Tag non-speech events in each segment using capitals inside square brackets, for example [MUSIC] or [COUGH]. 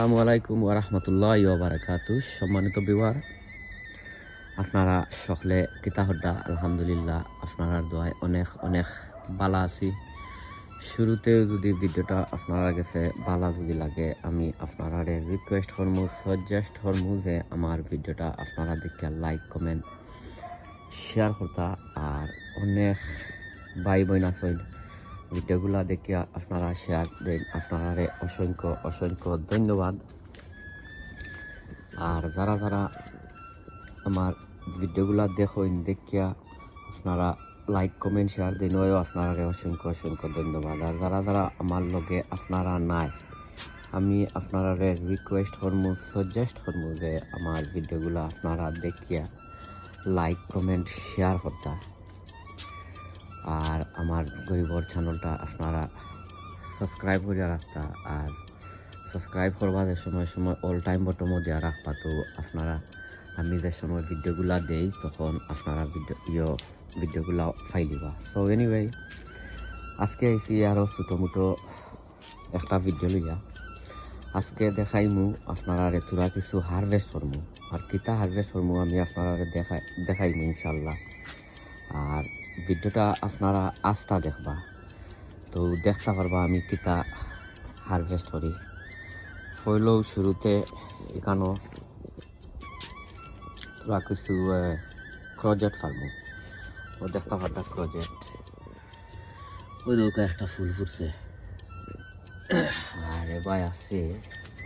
আসসালামু আলাইকুম ওরহমতুল্লাহ বারাকাতু সম্মানিত বিবার আপনারা সকলে কিতা হড্ডা আলহামদুলিল্লাহ, আপনারা দোয়ায় অনেক অনেক বালা আছি। শুরুতে যদি ভিডিওটা আপনারা কাছে বালা যদি লাগে, আমি আপনারা রিকোয়েস্ট করমু সাজেস্ট করমু যে আমার ভিডিওটা আপনারা দেখে লাইক কমেন্ট শেয়ার করতা। আর অনেক ভাই বোন আছেন ভিডিওগুলা দেখে আপনারা শেয়ার দেন। আপনারা অসংখ্য অসংখ্য ধন্যবাদ। আর যারা যারা আমার ভিডিওগুলা দেখেন, দেখিয়া আপনারা লাইক কমেন্ট শেয়ার দিন ওই আপনারা অসংখ্য অসংখ্য ধন্যবাদ। আর যারা যারা আমার লগে আপনারা নাই, আমি আপনারা রিকোয়েস্ট করমু সাজেস্ট করমু যে আমার ভিডিওগুলো আপনারা দেখিয়া লাইক কমেন্ট শেয়ার করতা। আর আমার গরিবর চ্যানেলটা আপনারা সাবস্ক্রাইব করে রাখতা, আর সাবস্ক্রাইব করবা যে সময় সময় অল টাইম বটমও দেওয়া রাখবা। তো আপনারা, আমি যে সময় ভিডিওগুলা দেই, তখন আপনারা ভিডিও ইয়ে ভিডিওগুলা পাই দিবা। সো এনিওয়ে আজকে আইসি আরও ছোটো মোটো একটা ভিডিও লইয়া। আজকে দেখাইমু আপনারা তোরা কিছু হারভেস্ট করমু। আর কিতা হারভেস্ট করমু আমি আপনারা দেখাই, দেখাইমু ইনশাল্লাহ আর ভিডিওটা আপনারা আস্থা দেখবা। তো দেখতে পারবা আমি কিতা হারভেস্ট করি। হইলেও শুরুতে এখানেও তোরা কিছু ক্রজেট ফার্মু ও দেখতে পারবা ক্রজেট ওই দৌকা একটা ফুল ফুটছে। আর এবার আছে,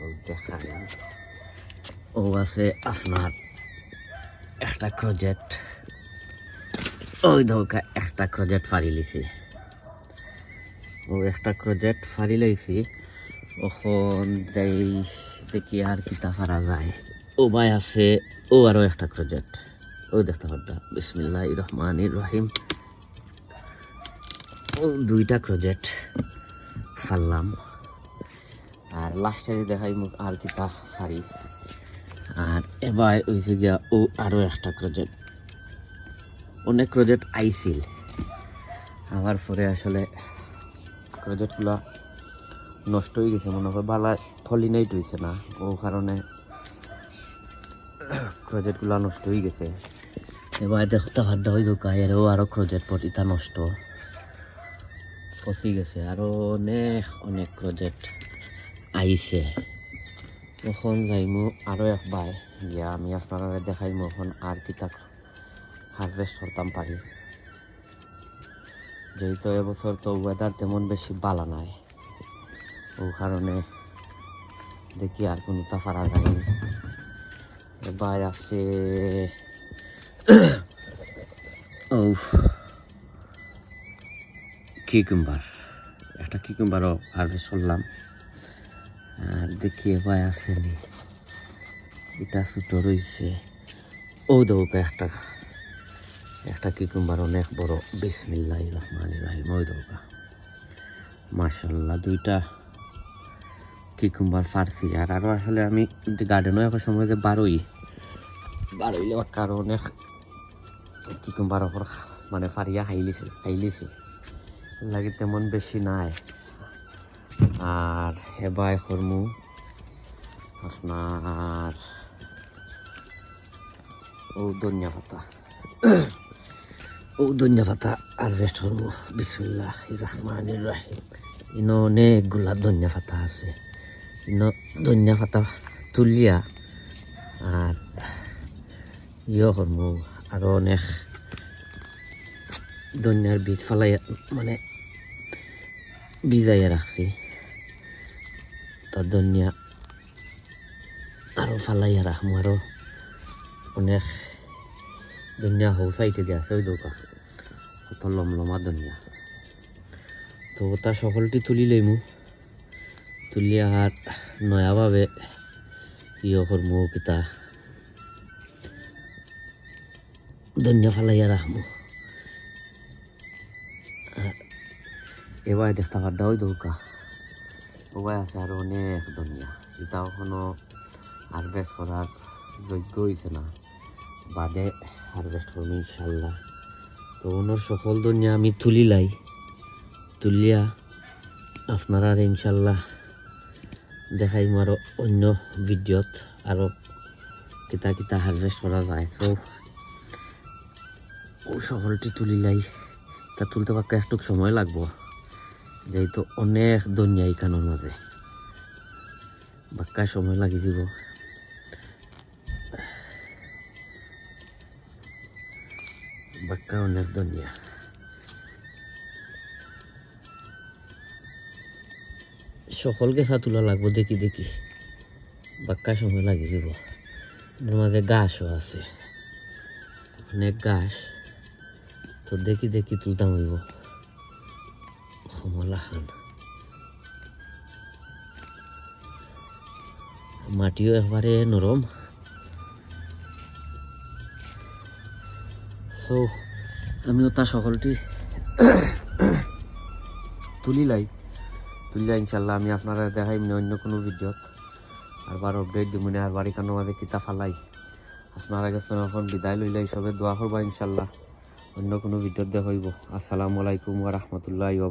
ও দেখাই ও আছে আপনার একটা ক্রজেট ওই ধোকা একটা ক্রজেট ফাড়ি লিছি। ও একটা ক্রজেট ফাড়ি লইছি ওখন যাই দেখি আর কিতা ফারা যায়। ও ভাই আছে, ও আরও একটা ক্রজেট। ও দেখতে পারটা বিসমিল্লাহ রহমান রহিম। ও দুইটা ক্রজেট ফারলাম আর লাস্টে দেখাই মুখ আর কিতা ফারি আর এবার হয়েছে গিয়া ও আরও একটা ক্রজেট। অনেক প্রজেক্ট আইছিল। আবার পরে আসলে প্রজেক্টগুলো নষ্ট হয়ে গেছে, মনে হয় বালা ফলিনাইট হয়েছে না। ও কারণে প্রজেক্টগুলো নষ্ট হয়ে গেছে। এবার দেখতে ভাড্ডা হয়ে দোকা এরও আরও প্রজেক্ট পটিটা নষ্ট ফসি গেছে আরও অনেক অনেক প্রজেক্ট আইছে। এখন যাইমু আরও একবার, গিয়া আমি আপনারা দেখাইমু এখন আর কিতা হারভেস্ট করতাম পারি। যেহেতু এবছর তো ওয়েদার তেমন বেশি বালা নাই। ও কারণে দেখি আর কোনো তাফারা যায়নি এবার আছে কিকুম্বার [COUGHS] একটা কিকুম্বারও হারভেস্ট করলাম। আর দেখি এবার আসেনি। এটা ছোটো রয়েছে ও দৌকা একটা একটা কিকুম্বার অনেক বড়। বিসমিল্লাহ রহমান রাহিম। ওই দৌকা মার্শাল্লাহ দুইটা কিকুম্বার ফারছি আর আরও আসলে আমি গার্ডেনও এখন সময় যে বারোই। বারোইলে কারও অনেক কিকুম্বার ওপর মানে ফারিয়া খাইলিছে খাইলিছে লাগে তেমন বেশি নাই। আর হেবাই কর্মু আপনার ও ধনিয়া পাতা। ও ধনিয়া পাতা হারভেস্ট করব বিসমুল্লাহ রহমান রাহিম ইনো অনেকগুলা ধনিয়া পাতা আছে ইনো ধনিয়া পাতা তুলিয়া আর ইয়ে করব আরও অনেক ধনিয়ার বীজ ফালাই মানে ভিজাইয়া রাখছি তো ধনিয়া আরও ফালাইয়া রাখব আরও অনেক ধনিয়া হৌ দিয়ে আছে ওই দোকা কত লমলমা ধনিয়া তো ওটা সকলটি তুলি লইমু তুলি আর নয়াভাবে ইয়ে করমু কিতা ধনিয়া ফালাইয়া রাখমু এবার দেখতে পারডা ওই দৌকা ওবাই আছে আর অনেক ধনিয়া এটাও কোনো হারভেস্ট করার যোগ্য হয়েছে না বাদে হারভেস্ট করব ইনশাল্লাহ। তো ওনার সকল ধনিয়া আমি তুলিলাই। তুলিয়া আপনারা ইনশাল্লাহ দেখাই আরও অন্য ভিডিওত আরও কিতা কিতা হারভেস্ট করা যায়। সো ও সকলটি তুলিলাই। তা তুলতে পারতে একটু সময় লাগবো। যেহেতু অনেক দুনিয়া এখানোর মাঝে বাক্কা সময় লাগি যাব বাক্কা অনেক দুনিয়া সকল গেছা তোলা লাগবো দেখি দেখি বাক্কা সময় লাগি যাব এর মাঝে গাছও আছে অনেক গাছ তো দেখি দেখি তুলতাম হইব সমলা খান মাটিও একবারে নরম সো আমিও তা সকলটি তুলিলাই। তুলিলা ইনশাল্লাহ আমি আপনারা দেখাই মানে অন্য কোনো ভিডিওত। আরবার অপডেট দিব মানে আরবার এখানে মাঝে কিতা ফালাই। আপনারা কাছে এখন বিদায় লইলাই, সবে দোয়া করবা ইনশাল্লাহ অন্য কোনো ভিডিওত দেখাইব। আসসালামু আলাইকুম ওয়া রাহমাতুল্লাহি ওয়া